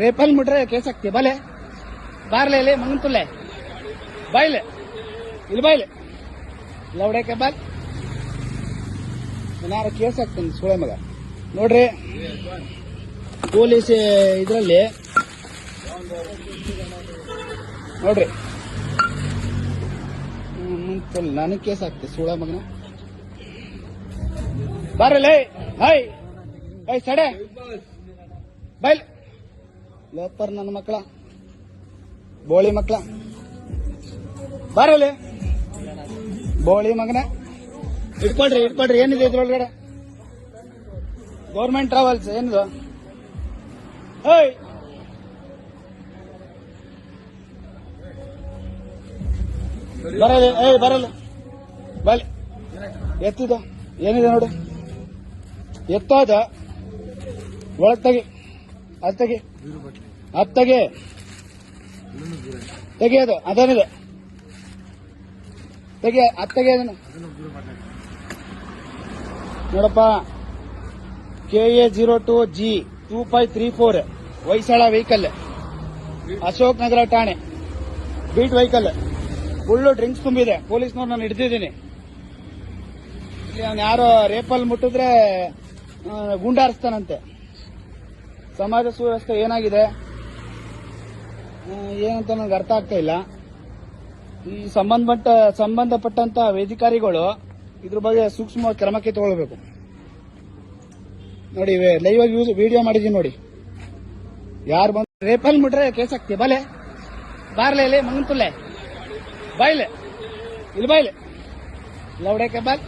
ರೇಪಲ್ ಮುಟ್ರೆ case ಹಾಕ್ತಿ, ಬಲೆ. ಬಾರ್ಲೆ ಇಲ್ಲಿ ಮಂಗಂತುಲ್ಲೆ ಬಾಯ್ಲೆ. ಇಲ್ಲಿ ಬಾಯ್ಲೆ. ಲೌಡಕ್ಕೆ ಬಾಲ್. ಏನಾರ ಕೇಸ್ ಹಾಕ್ತೀನಿ ಸುಳೆ ಮಗ. ನೋಡ್ರಿ, ಪೊಲೀಸ್ ಇದರಲ್ಲಿ, ನೋಡ್ರಿ. ನನಗೆ ಕೇಸ್ ಹಾಕ್ತಿ ಸುಳೆ ಮಗನ. ಬಾರ್ಲೇ ಹೈ ಹೈ ಸಡೆ. ಬೈಲ್ ಲೋಪರ್ ನನ್ನ ಮಕ್ಕಳ, ಬೋಳಿ ಮಕ್ಕಳ. ಬಾರಲಿ ಬೋಳಿ ಮಗನ. ಇಟ್ಕೊಳ್ರಿ ಇಟ್ಕೊಳ್ರಿ, ಏನಿದೆ ಇದ್ರೊಳಗಡೆ? ಗೌರ್ಮೆಂಟ್ ಟ್ರಾವೆಲ್ಸ್ ಏನಿದು? ಹೇಯ್ ಬರಲಿ, ಏಯ್, ಬರಲಿ. ಬಲಿ ಎತ್ತಿದ, ಏನಿದೆ ನೋಡಿ? ಎತ್ತಾದ, ಒಳಗ್ ತೆಗಿ ಅಲ್ಲಿ ತೆಗಿ ಅದ್ ತೆಗೆಯೋದು ಅದೇನಿದೆ ತೆಗೆ ಅತ್ತಗೆ ತೆಗಿ ಅದನ್ನು. ನೋಡಪ್ಪ. K A zero two G two five three four Hoysala vehicle Ashok Nagar ಠಾಣೆ. ಬೀಟ್ ವೆಹಿಕಲ್ ಫುಲ್ಲು ಡ್ರಿಂಕ್ಸ್ ತುಂಬಿದೆ. ಪೊಲೀಸ್ನವ್ರು ನಾನು ಹಿಡಿದಿದ್ದೀನಿ ಅವ್ನು ಯಾರೋ ರೇಪಲ್ಲಿ ಮುಟ್ಟಿದ್ರೆ ಗುಂಡಾರಿಸ್ತಾನಂತೆ. ಸಮಾಜ ಸುವ್ಯವಸ್ಥೆ ಏನಾಗಿದೆ? ಏನಂತ ನನಗೆ ಅರ್ಥ ಆಗ್ತಾ ಇಲ್ಲ. ಈ ಸಂಬಂಧಪಟ್ಟ, ಸಂಬಂಧಪಟ್ಟಂತ ಅಧಿಕಾರಿಗಳು ಇದ್ರ ಬಗ್ಗೆ ಸೂಕ್ಷ್ಮ ಕ್ರಮಕ್ಕೆ ತಗೊಳ್ಬೇಕು. ನೋಡಿ ಲೈವ್ ಆಗಿ ವಿಡಿಯೋ ಮಾಡಿದೀನಿ ನೋಡಿ. ಯಾರು ಬಂದು ರೇಪಲ್ ಮುಟ್ರೆ ಕೇಸ್ ಹಾಕ್ತೀಯ ಬಲೆ. ಬಾರ್ಲೆ ಇಲ್ಲಿ ಮಂಗಂತುಲ್ಲೆ ಬಾಯ್ಲೆ. ಇಲ್ಲಿ ಬಾಯ್ಲೆ. ಲೌಡೆ ಬಾಲ್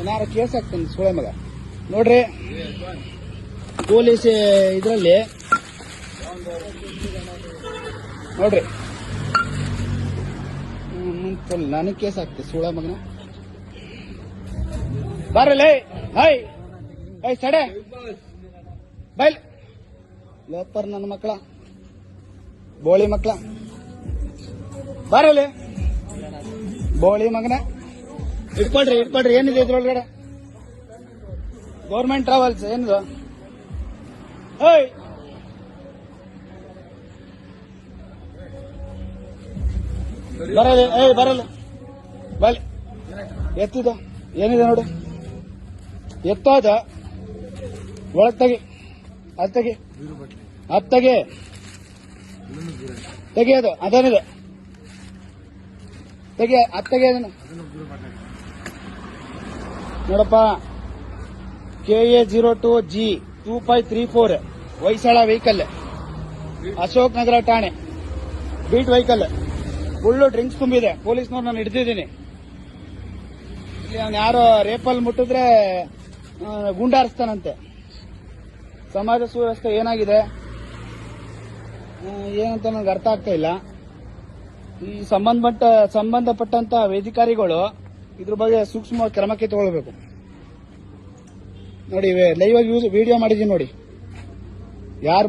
ಏನಾರ ಕೇಸ್ ಆಗ್ತೀನಿ ಸುಳೆ ಮಗ. ನೋಡ್ರಿ, ಪೊಲೀಸ್ ಇದರಲ್ಲಿ ನೋಡ್ರಿ. ನನಗೆ ಕೇಸ್ ಆಗ್ತದೆ ಸುಳ ಮಗನ. ಬಾರಲ್ಲೇ ಹೈ ಐ ಸಡೆ. ಬೈಲ್. ಲೋಪರ್ ನನ್ನ ಮಕ್ಕಳ ಬೋಳಿ ಮಕ್ಕಳ ಬರಲಿ ಬೋಳಿ ಮಗನ. ಇಟ್ಕೊಳ್ರಿ ಇಟ್ಕೊಳ್ರಿ, ಏನಿದೆ ಇದ್ರೊಳಗಡೆ? ಗೌರ್ಮೆಂಟ್ ಟ್ರಾವೆಲ್ಸ್ ಏನಿದು? ಹೇಯ್ ಬರಲಿ ಏ ಬರಲಿ. ಬಲ್ ಎತ್ತಿದ, ಏನಿದೆ ನೋಡಿ. ಎತ್ತಾದ, ಒಳಗ್ ತೆಗಿ ಅತ್ತಗಿ ತೆಗಿ. ತೆಗೆಯೋದು ತೆಗಿ. ತೆಗಿಯೋದು ಅದೇನಿದೆ. ತೆಗಿ ಅತ್ತಗೆ ತೆಗಿ ಅದನ್ನು. ನೋಡಪ್ಪ. K A zero two G, two five three four Hoysala vehicle, Ashok Nagar ಠಾಣೆ, ಬೀಟ್ ವೆಹಿಕಲ್. ಫುಲ್ಲು ಡ್ರಿಂಕ್ಸ್ ತುಂಬಿದೆ. ಪೊಲೀಸ್ನವ್ರು ನಾನು ಹಿಡಿದಿದ್ದೀನಿ. ಅವ್ನು ಯಾರೋ ರೇಪಲ್ ಮುಟ್ಟಿದ್ರೆ ಗುಂಡಾರಿಸ್ತಾನಂತೆ ಸಮಾಜ ಸುವ್ಯವಸ್ಥೆ ಏನಾಗಿದೆ? ಏನಂತ ನನಗೆ ಅರ್ಥ ಆಗ್ತಾ ಇಲ್ಲ. ಈ ಸಂಬಂಧಪಟ್ಟ, ಸಂಬಂಧಪಟ್ಟಂತ ಅಧಿಕಾರಿಗಳು ಇದ್ರ ಬಗ್ಗೆ ಸೂಕ್ಷ್ಮ ಕ್ರಮಕ್ಕೆ ತಗೊಳ್ಬೇಕು. ನೋಡಿ ಲೈವ್ ಆಗಿ ವಿಡಿಯೋ ಮಾಡಿದೀನಿ ನೋಡಿ. ಯಾರು